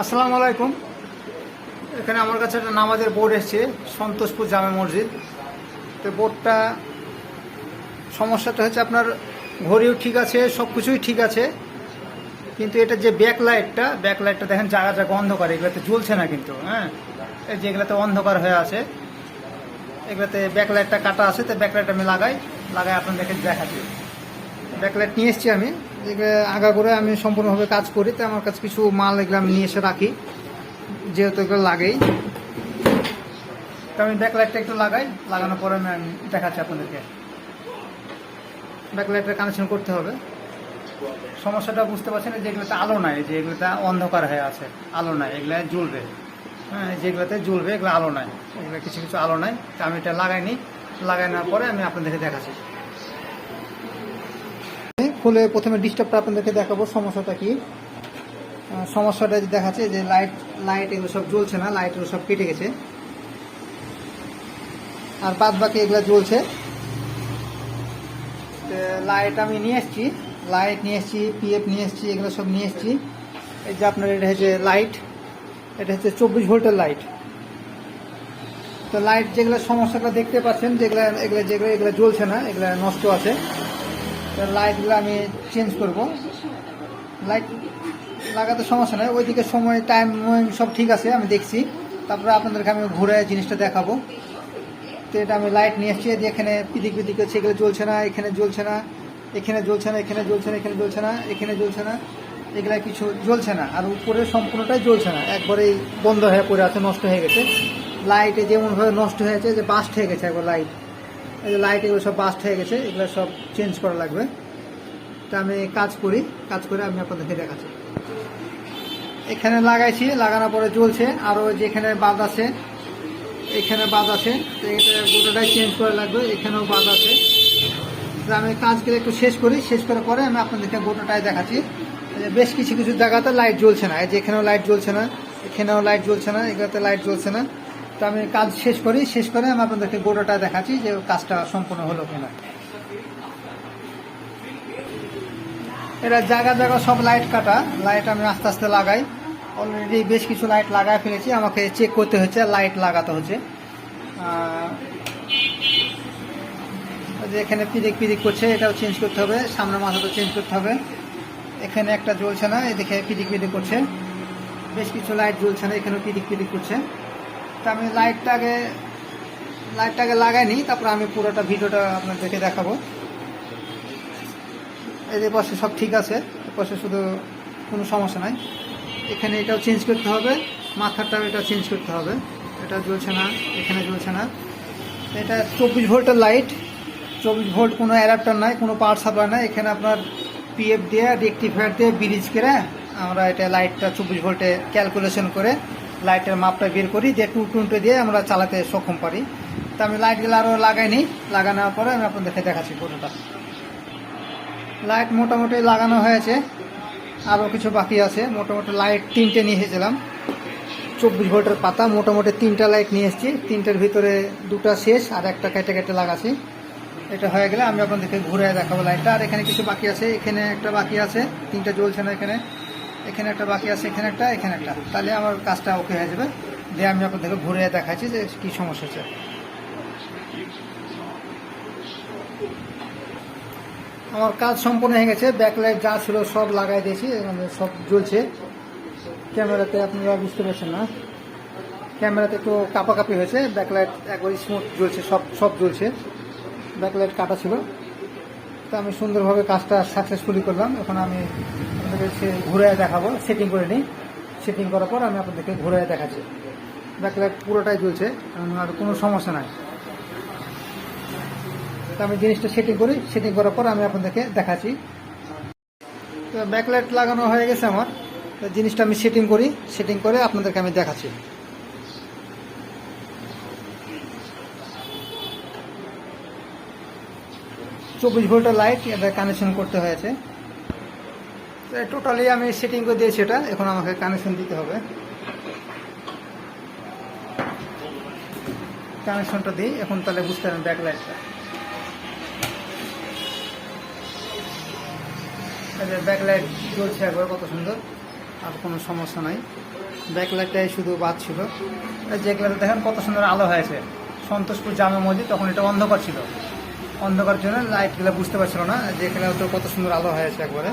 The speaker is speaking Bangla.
আসসালামু আলাইকুম। এখানে আমার কাছে একটা নামাজের বোর্ড এসছে, সন্তোষপুর জামে মসজিদ। তো বোর্ডটা সমস্যাটা হচ্ছে আপনার ঘড়িও ঠিক আছে সব কিছুই ঠিক আছে, কিন্তু এটা যে ব্যাক লাইটটা ব্যাক লাইটটা দেখেন জায়গা জায়গা অন্ধকার, এগুলোতে জ্বলছে না কিন্তু হ্যাঁ? এই যেগুলোতে অন্ধকার হয়ে আছে, এগুলোতে ব্যাক লাইটটা কাটা আছে, তো ব্যাক লাইট আমি লাগাই লাগাই আপনাদেরকে দেখাচ্ছি। ব্যাকলাইট নিয়ে এসেছি আমি। এগুলো আগা করে আমি সম্পূর্ণভাবে কাজ করি, তো আমার কাছে কিছু মাল এগুলো আমি নিয়ে এসে রাখি, যেহেতু এগুলো লাগেই। তো আমি ব্যাকলাইটটা একটু লাগাই, লাগানোর পরে আমি দেখাচ্ছি আপনাদেরকে। ব্যাকলাইটটা কানেকশন করতে হবে। সমস্যাটা বুঝতে পারছেন যে এগুলোতে আলো নাই যে এগুলোতে অন্ধকার হয়ে আছে, আলো নাই, এগুলো জ্বলবে। হ্যাঁ যেগুলোতে জ্বলবে, এগুলো আলো নাই, এগুলো কিছু কিছু আলো নাই, তো আমি এটা লাগাইনি। লাগানোর পরে আমি আপনাদেরকে দেখাচ্ছি। খুলে প্রথমে ডিস্টার্বটা আপনাদেরকে দেখাবো, সমস্যাটা কি? সমস্যাটা দেখাচ্ছে যে লাইট লাইট এগুলো সব জ্বলছে না লাইট এগুলো সব কেটে গেছে। আর বাদ বাকি এগুলো জ্বলছে। লাইট আমি নিয়ে এসেছি লাইট নিয়ে এসেছি পিএফ নিয়ে এসেছি, এগুলো সব নিয়ে এসেছি। এই যে আপনার এটা হচ্ছে লাইট এটা হচ্ছে চব্বিশ ভোল্টের লাইট তো লাইট যেগুলো সমস্যাটা দেখতে পাচ্ছেন, যেগুলো, এগুলো যেগুলো, এগুলো জ্বলছে না, এগুলো নষ্ট আছে। লাইটগুলো আমি চেঞ্জ করব। লাইট লাগাতে সমস্যা নেই, ওইদিকে সময় টাইম সব ঠিক আছে, আমি দেখছি। তারপরে আপনাদেরকে আমি ঘুরে জিনিসটা দেখাবো। তো এটা আমি লাইট নিয়ে এসেছি এখানে পিদিক পিদিক হচ্ছে, এগুলো জ্বলছে না, এখানে জ্বলছে না, এখানে জ্বলছে না, এখানে জ্বলছে না, এখানে জ্বলছে না, এখানে জ্বলছে না, এগুলো কিছু জ্বলছে না। আর উপরে সম্পূর্ণটাই জ্বলছে না, একবারেই বন্ধ হয়ে পড়ে আছে, নষ্ট হয়ে গেছে। লাইটে যেমনভাবে নষ্ট হয়েছে, যে বাস্ট হয়ে গেছে একবার লাইট এই যে লাইট এগুলো সব বাস্ট হয়ে গেছে, এগুলো সব চেঞ্জ করা লাগবে। তা আমি কাজ করি, কাজ করে আমি আপনাদেরকে দেখাচ্ছি। এখানে লাগাইছি, লাগানোর পরে জ্বলছে আরও যেখানে বাদ আছে, এখানে বাদ আছে, তো এটা গোটাটাই চেঞ্জ করা লাগবে, এখানেও বাদ আছে। তো আমি কাজগুলো একটু শেষ করি, শেষ করার পরে আমি আপনাদেরকে গোটাটাই দেখাচ্ছি। বেশ কিছু কিছু জায়গাতে লাইট জ্বলছে না, এই যে এখানেও লাইট জ্বলছে না, এখানেও লাইট জ্বলছে না, এগুলোতে লাইট জ্বলছে না। তো আমি কাজ শেষ করি, শেষ করে আমি আপনাদেরকে গোটাটা দেখাচ্ছি যে কাজটা সম্পূর্ণ হলো কিনা। এটা জায়গা জায়গা সব লাইট কাটা, লাইট আমি আস্তে আস্তে লাগাই। অলরেডি বেশ কিছু লাইট লাগাই ফেলেছি, আমাকে চেক করতে হচ্ছে, লাইট লাগাতে হচ্ছে। যে এখানে পিদিক পিদিক করছে, এটাও চেঞ্জ করতে হবে, সামনের মাথাটা চেঞ্জ করতে হবে। এখানে একটা জ্বলছে না, এদিকে পিদিক পিদিক করছে। বেশ কিছু লাইট জ্বলছে না, এখানেও পিদিক পিদিক করছে। তা আমি লাইটটাকে লাইটটাকে লাগাইনি, তারপর আমি পুরোটা ভিডিওটা আপনাদেরকে দেখাবো। এই যে পাশে সব ঠিক আছে পাশে শুধু কোনো সমস্যা নাই। এখানে এটাও চেঞ্জ করতে হবে, মাথাটাও এটা চেঞ্জ করতে হবে। এটা জ্বলছে না, এখানে জ্বলছে না। এটা চব্বিশ ভোল্টের লাইট চব্বিশ ভোল্ট কোনো অ্যাডাপ্টার নাই, কোনো পাওয়ার সাপ্লাই নাই। এখানে আপনার পিএফ দিয়ে রেক্টিফায়ার দিয়ে ব্রিজ করে আমরা এটা লাইটটা চব্বিশ ভোল্টে ক্যালকুলেশন করে লাইটের মাপটা বের করি দিয়ে টু টুনটে দিয়ে আমরা চালাতে সক্ষম পারি। তা আমি লাইটগুলো আরও লাগাইনি লাগানোর পরে আমি আপনাদেরকে দেখাচ্ছি পুরোটা। লাইট মোটামুটি লাগানো হয়েছে আরও কিছু বাকি আছে। মোটামুটি লাইট তিনটে নিয়ে এসেছিলাম। চব্বিশ ভোল্টের পাতা, মোটামুটি তিনটা লাইট নিয়ে এসেছি। তিনটার ভিতরে দুটা শেষ আর একটা কেটে কেটে লাগাচ্ছি। এটা হয়ে গেলে আমি আপনাদেরকে ঘুরে দেখাবো লাইটটা। আর এখানে কিছু বাকি আছে, এখানে একটা বাকি আছে, তিনটা জ্বলছে না এখানে। এখানে একটা বাকি আছে, এখানে একটা এখানে একটা। তাহলে আমার কাজটা ওকে হয়ে যাবে। দিয়ে আমি আপনাদেরকে ঘুরে দেখাচ্ছি যে কী সমস্যা হচ্ছে। আমার কাজ সম্পূর্ণ হয়ে গেছে। ব্যাকলাইট যা ছিল সব লাগাই দিয়েছি মানে সব জ্বলছে। ক্যামেরাতে আপনারা বুঝতে পারছেন না। ক্যামেরাতে একটু কাপাকাপি হয়েছে। ব্যাকলাইট একবার স্মুথ জ্বলছে, সব সব জ্বলছে। ব্যাকলাইট কাটা ছিল। তো আমি সুন্দরভাবে কাজটা সাকসেসফুলি করলাম। এখন আমি আপনাদেরকে সে ঘুরে দেখাবো। সেটিং করে নিই। সেটিং করার পর আমি আপনাদেরকে ঘুরে দেখাচ্ছি। ব্যাকলাইট পুরোটাই জ্বলছে আর কোনো সমস্যা নাই। তো আমি জিনিসটা সেটিং করি। সেটিং করার পর আমি আপনাদেরকে দেখাচ্ছি। তো ব্যাকলাইট লাগানো হয়ে গেছে আমার। জিনিসটা আমি সেটিং করি। সেটিং করে আপনাদেরকে আমি দেখাচ্ছি। চব্বিশ ভোল্টের লাইট এটা কানেকশন করতে হয়েছে। টোটালি আমি সেটিং করে দিয়েছি এটা, এখন আমাকে কানেকশন দিতে হবে। কানেকশনটা দিই, এখন তাহলে বুঝতে পারবেন ব্যাকলাইটটা ব্যাকলাইট জ্বলছে একবার, কত সুন্দর। আর কোনো সমস্যা নাই। ব্যাক লাইটটাই শুধু বাদ ছিল। যেগুলো দেখেন কত সুন্দর আলো হয়েছে। সন্তোষপুর জামা মসজিদ, তখন এটা অন্ধকার ছিল। অন্ধকার জন্য লাইটগুলা বুঝতে পারছিল না, যে এখানে তো কত সুন্দর আলো হয়েছে একবারে।